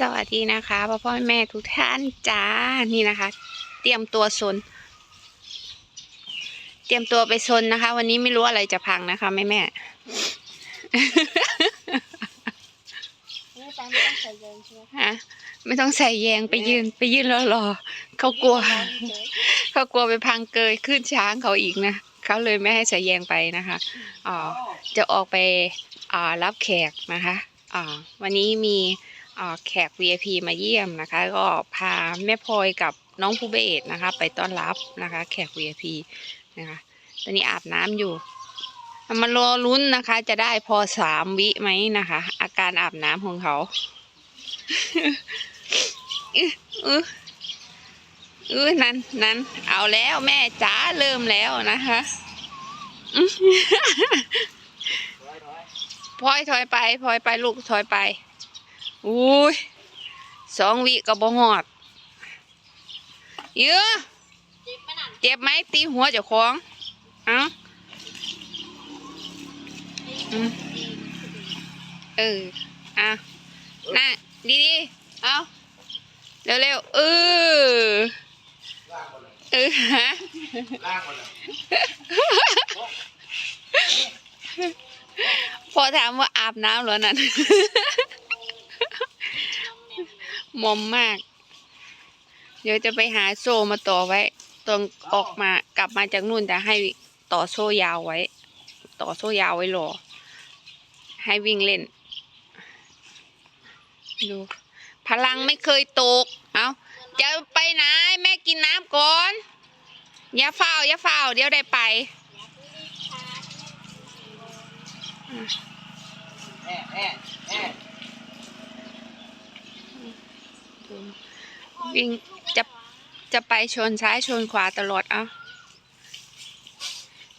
สวัสดีนะคะพ่อพ่อแม่ทุกท่านจ้านี่นะคะ เตรียมตัวซนเตรียมตัวไปซนนะคะ วันนี้ไม่รู้อะไรจะพังนะคะแม่แม่นี่ตามไม่ต้องใส่เยินใช่ไหมฮะไม่ต้องใส่แยงไปยืนไปยืนรอรอเขากลัวเขากลัวไปพังเกยขึ้นช้างเขาอีกนะเขาเลยไม่ให้ใส่แยงไปนะคะอ๋อจะออกไปอ่ารับแขกนะคะอ่าวันนี้มีอ่า แขก VIP มาเยี่ยมนะคะ ก็พาแม่พลอยกับน้องภูเบศนะคะ ไปต้อนรับนะคะ แขก VIP นะคะ ตอนนี้อาบน้ำอยู่มารอลุ้นนะคะ จะได้พอสามวิไหมนะคะ อาการอาบน้ำของเขาอื้ออืออื้อนั่นนั่นเอาแล้วแม่จ๋าเริ่มแล้วนะคะพลอยถอยไปพลอยไปลูกถอยไป อุ้ยสองวิก็บ่หอดเยอะเจ็บไหมตีหัวเจ้าของเอ้าเอออะน่ะดีๆเอาเร็วๆเออเออฮะล่างมาเลยพอถามว่าอาบน้ำเหรอนั่น มอมมาก เดี๋ยวจะไปหาโซ่มาต่อไว้ ตอนออกมากลับมาจากนู่นจะให้ต่อโซ่ยาวไว้ ต่อโซ่ยาวไว้รอ ให้วิ่งเล่น ดู พลังไม่เคยตก เอาจะไปไหนแม่กินน้ำก่อน อย่าเฝ้าอย่าเฝ้าเดี๋ยวได้ไปแอะแอะแอะวิ่งจะจะไปชนซ้ายชนขวาตลอดเอา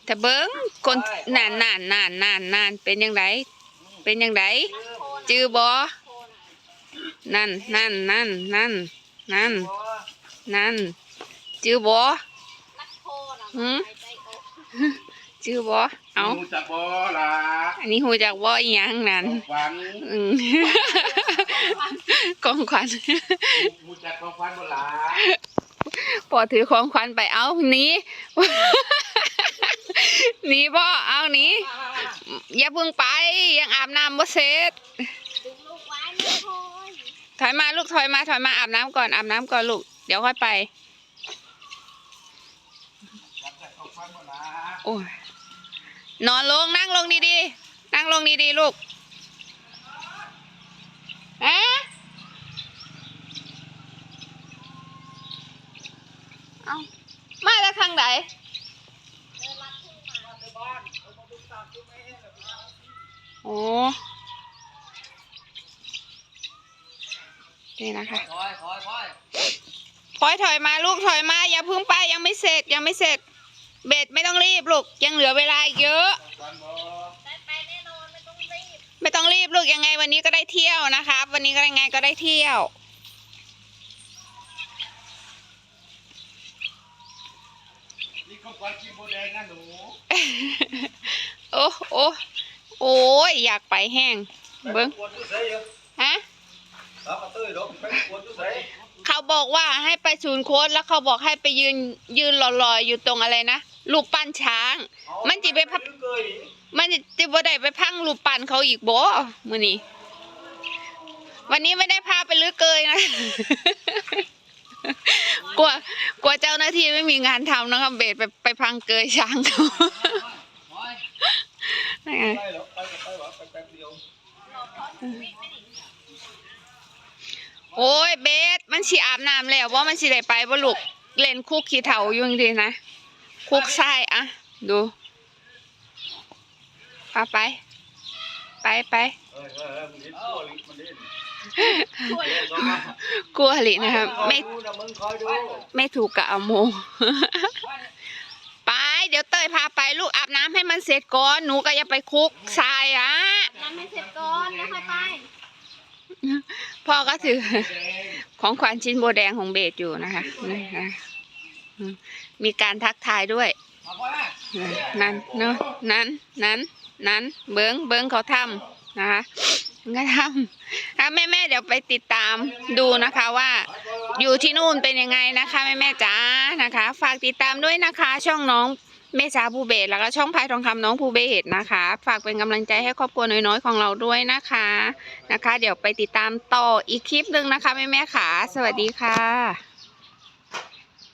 แต่เบิ้งคนนานนานนานนานนานเป็นยังไงเป็นยังไงจือบอนั่นนั่นนั่นนั่นนั่นนั่นจือบอนักโทษอะหืมหายใจออกจือบอ เอาดูจากบ่อละอันนี้หูจากบออีหยังนั่นขวัญอืมกองขวัญดูจากของขวัญบ่ละปอถือของขวัญไปเอาหนีหนีพ่อเอาหนีอย่าเพิ่งไปยังอาบน้ำบ่เสร็จดึงลูกไว้ไม่โทษถอยมาลูกถอยมาถอยมาอาบน้ำก่อนอาบน้ำก่อนลูกเดี๋ยวค่อยไปจากของขวัญบ่ละโอ้ย นอนลงนั่งลงดีๆ นั่งลงดีๆ ลูกฮะเอามาจากทางไหนเดินลัดทุ่งมาโอ้นี่นะคะถอยถอยถอยพลอยถอยมาลูกถอยมา อย่าเพึ่งไปยังไม่เสร็จยังไม่เสร็จ เบ็ดไม่ต้องรีบลูกยังเหลือเวลาอีกเยอะขวัญบ่ได้ไปแน่นอนไม่ต้องรีบไม่ต้องรีบลูกยังไงวันนี้ก็ได้เที่ยวนะครับ วันนี้ก็ยังไงก็ได้เที่ยวนี่ของขวัญกินโบแดงนะหนูโอ้โอ้โอ้ยอยากไปแห้งเบิ้งปวดอยู่ไสอยู่ฮะสามเต้ยดอกไปปวดอยู่ไสเขาบอกว่าให้ไปศูนย์โค้ดแล้วเขาบอกให้ไปยืนยืนลอยๆอยู่ตรงอะไรนะ รูปปั้นช้าง มันจิไปพับเกยมันจะบ่ได้ไปพังรูปปั้นเขาอีกบ่มื้อนี้ วันนี้ไม่ได้พาไปลื้อเกยนะ กลัวกลัวเจ้าหน้าที่ไม่มีงานทำนะครับเบสไปไปพังเกยช้างเขานั่นไงไปแล้วไปก็ไปวะไปแป๊บเดียวโอ้ยเบสมันสิอาบน้ำแล้วว่ามันสิได้ไปบ่ลูกเล่นคุกขี้เถาอยู่จริงๆนะ คุกทรายอะดูพาไป ไปไปเฮ้ยเฮ้ยเฮ้ยมึงเห็นตัวลิมันเล่นกลัวหลินะครับ ไม่ดูนะมึงคอยดูไม่ถูกกับเอาโมไปเดี๋ยวเตยพาไปลูกอาบน้ำให้มันเสร็จก่อน หนูก็อย่าไปคุกทรายอะน้ำให้เสร็จก่อนแล้วค่อยไปพ่อก็ถือแดงของขวัญชิ้นโบแดงของเบสอยู่นะคะนี่นะอืม มีการทักทายด้วยเอาไปนะนั่นเนาะนั่นนั่นนั่นเบิ้งเบิ้งเขาทำนะคะก็ทำค่ะแม่แม่ๆเดี๋ยวไปติดตามดูนะคะว่า อยู่ที่นู่นเป็นยังไงนะคะแม่แม่ๆจ๋านะคะ ฝากติดตามด้วยนะคะ ช่องน้องเมษาภูเบศแล้วก็ช่องพายทองคำน้องภูเบศนะคะ ฝากเป็นกำลังใจให้ครอบครัวน้อยๆของเราด้วยนะคะนะคะ เดี๋ยวไปติดตามต่ออีกคลิปหนึ่งนะคะแม่แม่ๆค่ะสวัสดีค่ะ